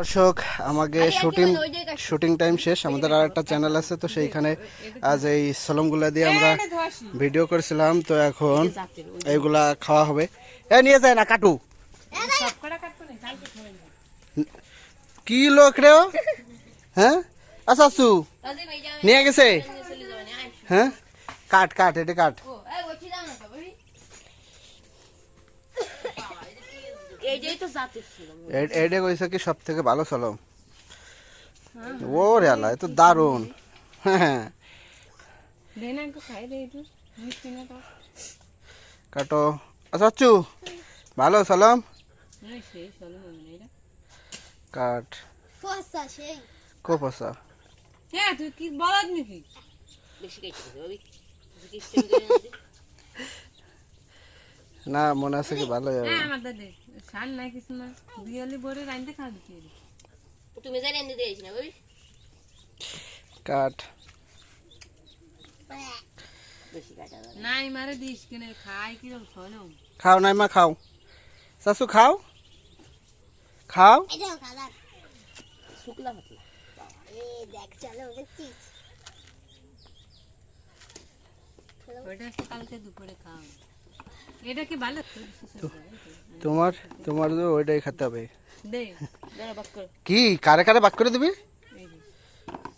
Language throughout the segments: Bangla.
দর্শক আমাকে শুটিং শুটিং টাইম শেষ আমাদের আর একটা চ্যানেল আছে তো সেইখানে আজ এই সলমগুলা দিয়ে আমরা ভিডিও করেছিলাম তো এখন এইগুলা খাওয়া হবে। এ নিয়ে যায় না কাটু। কি লোক রে হ্যাঁ? আচ্ছা আসু নিয়ে গেছে? হ্যাঁ? কাট কাট এটা কাট। এইটাই তো জাতের ছিল এ- কইছে কি সব থেকে ভালো সলম ও রে আল্লাহ এ তো দারুণ। হ্যাঁ কাটো। আচ্ছা আচ্ছু ভালো সলম মনে কাট। হ্যাঁ তুই কি নাকি? সিস্টেম করে না না মনে আছে কি ভালো যাবে। হ্যাঁ আমার দাদে সার নাই কিছু না বিয়ালি বড়ে রাইতে খাওয়া দিতে তুমি জানি এনে দিয়েছ না ভাবি কাট বেশি কাটা দাও নাই মারে দিস কিনে খাই কিরম শোনো খাও নাই মা খাও শাশু খাও খাও এটাও কালার শুকলা পাতলা এ দেখ চলো দেখছিস ওইটা হচ্ছে কালকে দুপুরে খাও এটা কি ভালো? তোমার তোমার তো ওইটাই খেতে হবে। কি? কারে কারে বাক করে দিবি?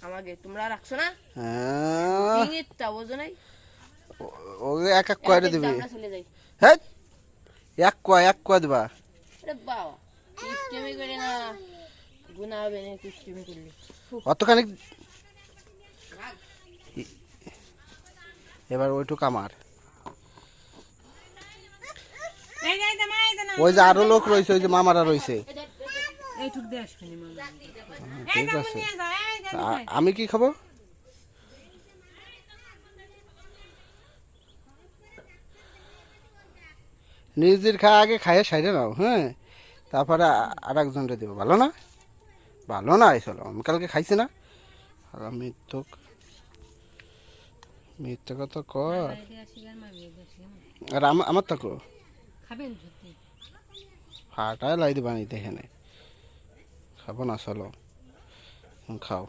আমাকে তোমরা রাখছো না? হ্যাঁ, বোঝো নাই? ওকে এক এক করে দিবি? হ্যাঁ এক কয় এক কয় দিবা। বাবা করে না। গুণা হবে না কিস্টেমি করলে। অতখানি এবার ওইটুক আমার এই যে, এই যে, মা, এই যে না। ওই যে আরও লোক রয়েছে ওই যে মামারা রয়েছে। ঠিক আছে। আমি কি খাব? নিজের খা আগে খাইয়ে সাইডে নাও হ্যাঁ? তারপরে আর একজনটা দেবো ভালো না? ভালো না চলো আমি কালকে খাইছি না। আর আমি তো মিথ্যে কথা কর। আর আমার তো কো খাবেন হাটায় লাই দিবা নিতে এখানে খাব না চলো। খাও।